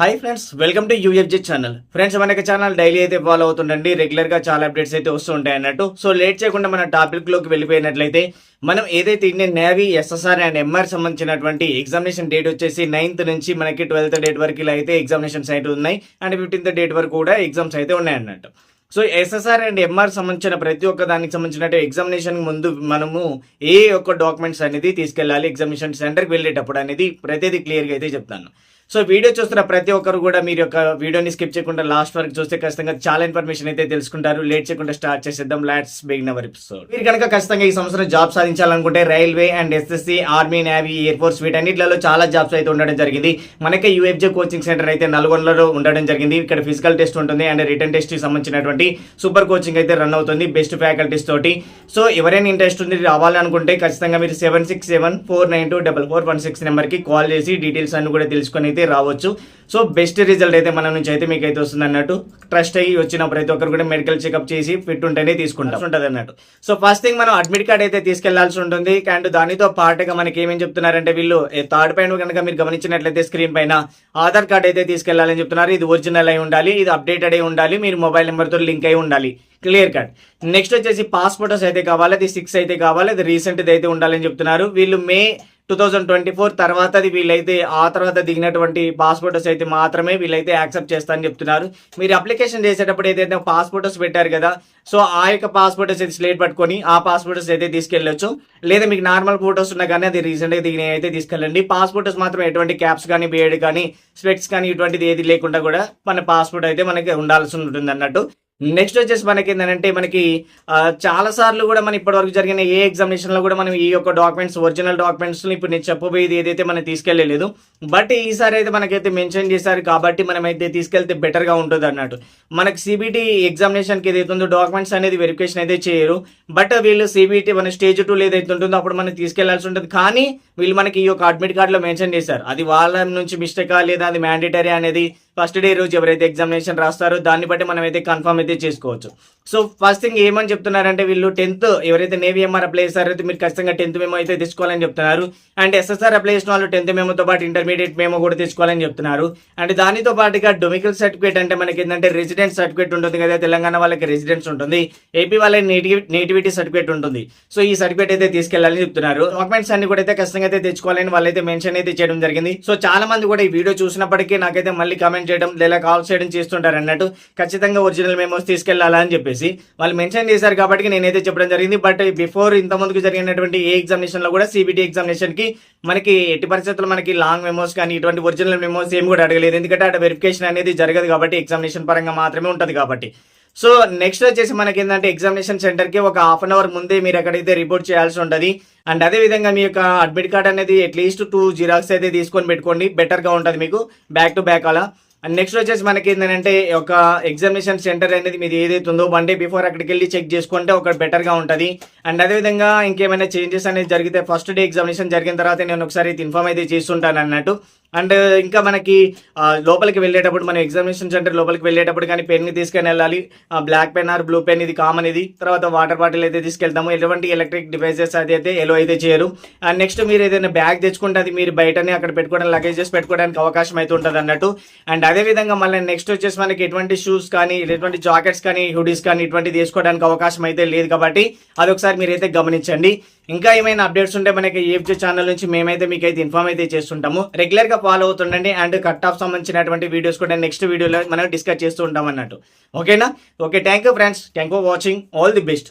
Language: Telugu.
Hi friends welcome to UFG channel friends మనకి ఛానల్ డైలీ అయితే ఫాలో అవుతుండండి. రెగ్యులర్గా చాలా అప్డేట్స్ అయితే వస్తుంటాయి అన్నట్టు. సో లేట్ చేయకుండా మన టాపిక్లోకి వెళ్ళిపోయినట్లయితే మనం ఏదైతే Indian navy SSR and MR సంబంధించినటువంటి ఎగ్జామినేషన్ డేట్ వచ్చేసి నైన్త్ నుంచి మనకి ట్వెల్త్ డేట్ వరకు ఇలా అయితే ఎగ్జామినేషన్స్ అయితే ఉన్నాయి. అండ్ ఫిఫ్టీన్త్ డేట్ వరకు కూడా ఎగ్జామ్స్ అయితే ఉన్నాయి అన్నట్టు. సో ఎస్ఎస్ఆర్ అండ్ ఎంఆర్ సంబంధించిన ప్రతి ఒక్క దానికి సంబంధించిన ఎగ్జామినేషన్ ముందు మనము ఏ ఒక్క డాక్యుమెంట్స్ అనేది తీసుకెళ్ళాలి. ఎగ్జామినేషన్ సెంటర్కి వెళ్ళేటప్పుడు అనేది ప్రతిదీ క్లియర్గా అయితే చెప్తాను. సో వీడియో చూస్తున్న ప్రతి ఒక్కరు కూడా మీరు యొక్క వీడియోని స్కిప్ చేయకుండా లాస్ట్ వరకు చూస్తే ఖచ్చితంగా చాలా ఇన్ఫర్మేషన్ అయితే తెలుసుకుంటారు. లేట్ చేయకుండా స్టార్ట్ చేసేద్దాం. లాట్స్ బిగిన్ అవర్ ఎపిసోడ్ మీరు కనుక ఖచ్చితంగా ఈ సంవత్సరం job సాధించాలనుకుంటే railway and SSC army navy air force వీటన్నిటిలో చాలా జాబ్స్ అయితే ఉండడం జరిగింది. మనకి యూఎఫ్జే కోచింగ్ సెంటర్ అయితే నల్గొండలో ఉండడం జరిగింది. ఇక్కడ ఫిజికల్ టెస్ట్ ఉంటుంది అండ్ రిటర్న్ టెస్ట్కి సంబంధించినటువంటి సూపర్ కోచింగ్ అయితే రన్ అవుతుంది బెస్ట్ ఫ్యాకల్టీస్ తోటి. సో ఎవరైనా ఇంట్రెస్ట్ ఉంది రావాలనుకుంటే ఖచ్చితంగా మీరు seven six seven four nine two double four one six నెంబర్కి కాల్ చేసి డీటెయిల్స్ అన్ని కూడా తెలుసుకొని అయితే రావచ్చు. సో బెస్ట్ రిజల్ట్ అయితే మన నుంచి అయితే మీకు అయితే వస్తుంది అన్నట్టు. ట్రస్ట్ అయ్యి వచ్చిన ప్రతి ఒక్కరు కూడా మెడికల్ చెకప్ చేసి ఫిట్ ఉంటేనే తీసుకుంటాం. ఉంటుంది అన్నట్టు. సో ఫస్ట్ థింగ్ మనం అడ్మిట్ కార్డ్ అయితే తీసుకెళ్ళాల్సి ఉంటుంది. అండ్ దానితో పాటుగా మనకి ఏమేం చెప్తున్నారంటే వీళ్ళు థర్డ్ పైన కనుక మీరు గమనించినట్లయితే స్క్రీన్ పైన ఆధార్ కార్డ్ అయితే తీసుకెళ్ళాలని చెప్తున్నారు. ఇది ఒరిజినల్ అయి ఉండాలి ఇది అప్డేటెడ్ అయి ఉండాలి మీరు మొబైల్ నెంబర్తో లింక్ అయి ఉండాలి. క్లియర్ కట్ నెక్స్ట్ వచ్చేసి పాస్పోర్ట్స్ అయితే కావాలి అది సిక్స్ అయితే కావాలి అది రీసెంట్ అయితే ఉండాలని చెప్తున్నారు. వీళ్ళు May two thousand twenty four తర్వాత అది వీళ్ళైతే ఆ తర్వాత దిగినటువంటి పాస్పోర్ట్స్ అయితే మాత్రమే వీళ్ళైతే యాక్సెప్ట్ చేస్తారని చెప్తున్నారు. మీరు అప్లికేషన్ చేసేటప్పుడు ఏదైతే పాస్పోర్ట్స్ పెట్టారు కదా సో ఆ యొక్క పాస్పోర్ట్స్ అయితే స్లేట్ పట్టుకొని ఆ పాస్పోర్ట్స్ అయితే తీసుకెళ్ళొచ్చు. లేదా మీకు నార్మల్ ఫోటోస్ ఉన్నా కానీ అది రీసెంట్గా దిగిన అయితే తీసుకెళ్ళండి. పాస్పోర్ట్స్ మాత్రం ఎటువంటి క్యాప్స్ కానీ బియర్డ్ కానీ స్పెక్స్ కానీ ఇటువంటిది ఏది లేకుండా కూడా మన పాస్పోర్ట్ అయితే మనకి ఉండాల్సి ఉంటుంది అన్నట్టు. నెక్స్ట్ వచ్చేసి మనకి ఏంటంటే మనకి చాలా సార్లు కూడా మన ఇప్పటివరకు జరిగిన ఏ ఎగ్జామినేషన్లో కూడా మనం ఈ యొక్క డాక్యుమెంట్స్ ఒరిజినల్ డాక్యుమెంట్స్ ఇప్పుడు నేను చెప్పబోయేది ఏదైతే మనం తీసుకెళ్ళలేదు. బట్ ఈసారి అయితే మనకైతే మెన్షన్ చేశారు కాబట్టి మనం అయితే తీసుకెళ్తే బెటర్గా ఉంటుంది అన్నట్టు. మనకి సిబిటి ఎగ్జామినేషన్కి ఏదైతే ఉందో డాక్యుమెంట్స్ అనేది వెరిఫికేషన్ అయితే చేయరు. బట్ వీళ్ళు సిబిటి మన స్టేజ్ టూ ఏదైతే ఉంటుందో అప్పుడు మనం తీసుకెళ్ళాల్సి ఉంటుంది. కానీ వీళ్ళు మనకి ఈ యొక్క అడ్మిట్ కార్డ్లో మెన్షన్ చేశారు. అది వాళ్ళ నుంచి మిస్టేకా లేదా అది మ్యాండేటరీ అనేది ఫస్ట్ డే రోజు ఎవరైతే ఎగ్జామినేషన్ రాస్తారో దాన్ని బట్టి మనం అయితే కన్ఫర్మ్ అయితే చేసుకోవచ్చు. సో ఫస్ట్ థింగ్ ఏమని చెప్తున్నారంటే వీళ్ళు టెన్త్ ఎవరైతే నేవీ ఎంఆర్ అప్లై చేస్తారో అయితే మీరు ఖచ్చితంగా టెన్త్ మేమో అయితే తీసుకోవాలని చెప్తున్నారు. అండ్ ఎస్ఎస్ఆర్ అప్లై చేసిన వాళ్ళు టెన్త్ మేమోతో పాటు ఇంటర్మీడియట్ మేమో కూడా తీసుకోవాలని చెప్తున్నారు. అండ్ దానితో పాటుగా డొమికల్ సర్టిఫికేట్ అంటే మనకి ఏంటంటే రెసిడెన్స్ సర్టిఫికేట్ ఉంటుంది కదా తెలంగాణ వాళ్ళకి రెసిడెన్స్ ఉంటుంది. ఏపీ వాళ్ళకి నేటివి నేటివిటీ సర్టిఫికేట్ ఉంటుంది. సో ఈ సర్టిఫికేట్ అయితే తీసుకెళ్ళాలని చెప్తున్నారు. డాక్యుమెంట్స్ అన్ని కూడా అయితే ఖచ్చితంగా అయితే తెచ్చుకోవాలని వాళ్ళైతే మెన్షన్ అయితే చేయడం జరిగింది. సో చాలా మంది కూడా ఈ వీడియో చూసినప్పటికీ నాకైతే మళ్ళీ కామెంట్ చేయడం లేదా కాల్ చేయడం చేస్తుంటారు అన్నట్టు. ఖచ్చితంగా ఒరిజినల్ మెమోస్ తీసుకెళ్ళాలని చెప్పేసి. చెప్పేసి వాళ్ళు మెన్షన్ చేశారు కాబట్టి నేనైతే చెప్పడం జరిగింది. బట్ బిఫోర్ ఇంత ముందుకు జరిగినటువంటి ఏ ఎగ్జామినేషన్లో కూడా సిబిటీ ఎగ్జామినేషన్కి మనకి ఎట్టి పరిస్థితుల్లో మనకి లాంగ్ మెమోస్ కానీ ఇటువంటి ఒరిజినల్ మెమోస్ ఏమి కూడా అడగలేదు. ఎందుకంటే అటు వెరిఫికేషన్ అనేది జరగదు కాబట్టి ఎగ్జామినేషన్ పరంగా మాత్రమే ఉంటుంది కాబట్టి. సో నెక్స్ట్ వచ్చేసి మనకి ఏంటంటే ఎగ్జామినేషన్ సెంటర్కి ఒక హాఫ్ అన్ అవర్ ముందే మీరు ఎక్కడైతే రిపోర్ట్ చేయాల్సి ఉంటుంది. అండ్ అదే విధంగా మీ యొక్క అడ్మిట్ కార్డ్ అనేది అట్లీస్ట్ టూ జిరాక్స్ అయితే తీసుకొని పెట్టుకోండి. బెటర్గా ఉంటుంది మీకు. బ్యాక్ టు బ్యాక్ అలా. అండ్ నెక్స్ట్ వచ్చేసి మనకి ఏంటంటే ఒక ఎగ్జామినేషన్ సెంటర్ అనేది మీది ఏదైతే ఉందో వన్ డే బిఫోర్ అక్కడికి వెళ్ళి చెక్ చేసుకుంటే ఒక బెటర్గా ఉంటుంది. అండ్ అదే విధంగా ఇంకేమైనా చేంజెస్ అనేది జరిగితే ఫస్ట్ డే ఎగ్జామినేషన్ జరిగిన తర్వాత నేను ఒకసారి ఇన్ఫార్మ్ అయితే చేస్తుంటాను అన్నట్టు. అండ్ ఇంకా మనకి లోపలికి వెళ్ళేటప్పుడు మనం ఎగ్జామినేషన్ సెంటర్ లోపలికి వెళ్ళేటప్పుడు కానీ పెన్ని తీసుకొని వెళ్ళాలి. Black pen or blue pen ఇది కామన్ ఇది. తర్వాత వాటర్ బాటిల్ అయితే తీసుకెళ్తాము. ఎటువంటి ఎలక్ట్రిక్ డివైసెస్ అది అయితే ఎలో అయితే చేయరు. అండ్ నెక్స్ట్ మీరు ఏదైనా బ్యాగ్ తెచ్చుకుంటే అది మీరు బయటనే అక్కడ పెట్టుకోవడానికి లగేజెస్ పెట్టుకోవడానికి అవకాశం అయితే ఉంటుంది అన్నట్టు. అండ్ అదే విధంగా మళ్ళీ నెక్స్ట్ వచ్చేసి మనకి ఎటువంటి షూస్ కానీ ఎటువంటి జాకెట్స్ కానీ హుడీస్ కానీ ఇటువంటివి తీసుకోవడానికి అవకాశం అయితే లేదు కాబట్టి అది ఒకసారి మీరైతే గమనించండి. ఇంకా ఏమైనా అప్డేట్స్ ఉంటే మనకి ఏఫ్జే ఛానల్ నుంచి మేమైతే మీకు అయితే ఇన్ఫార్మ్ అయితే చేస్తుంటాము. రెగ్యులర్గా ఫాలో అవుతుండండి అండ్ కట్ ఆఫ్ సంబంధించినటువంటి వీడియోస్ కూడా నెక్స్ట్ వీడియోలో మనం డిస్కస్ చేస్తూ ఉంటాం అన్నట్టు ఓకేనా okay thank you friends thank you watching all the best